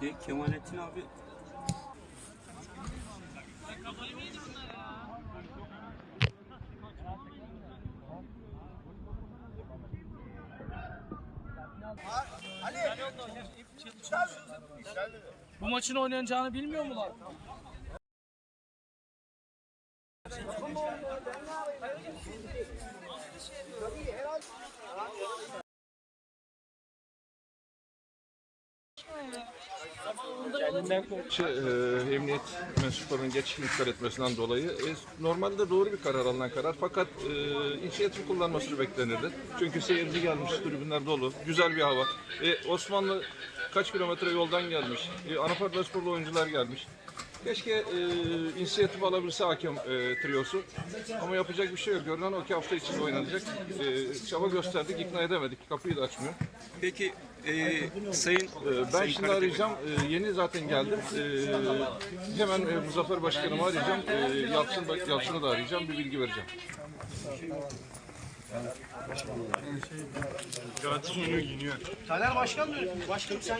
Ke Kemalettin abi Bu maçın oynanacağını bilmiyor mular? Şey, e, emniyet mensuplarının geç intikal etmesinden dolayı e, normalde doğru bir karar alınan karar fakat e, inisiyatif kullanması beklenirdi. Çünkü seyirci gelmiş, tribünler dolu, güzel bir hava. E, Osmanlı kaç kilometre yoldan gelmiş, e, Anafarda sporlu oyuncular gelmiş. Keşke e, inisiyatif alabilse hakem e, triyosu. Ama yapacak bir şey yok. Görünen o ki hafta içinde oynanacak. E, çaba gösterdik, ikna edemedik. Kapıyı da açmıyor. peki e, sayın Ee, Ben Sayın şimdi arayacağım. Ee, Yeni zaten geldim. Ee, Hemen e, Muzaffer Başkanımı arayacağım. Ee, Yalçın, Yalçın'ı da arayacağım. Bir bilgi vereceğim. Taner Başkan diyor. Başkanım sen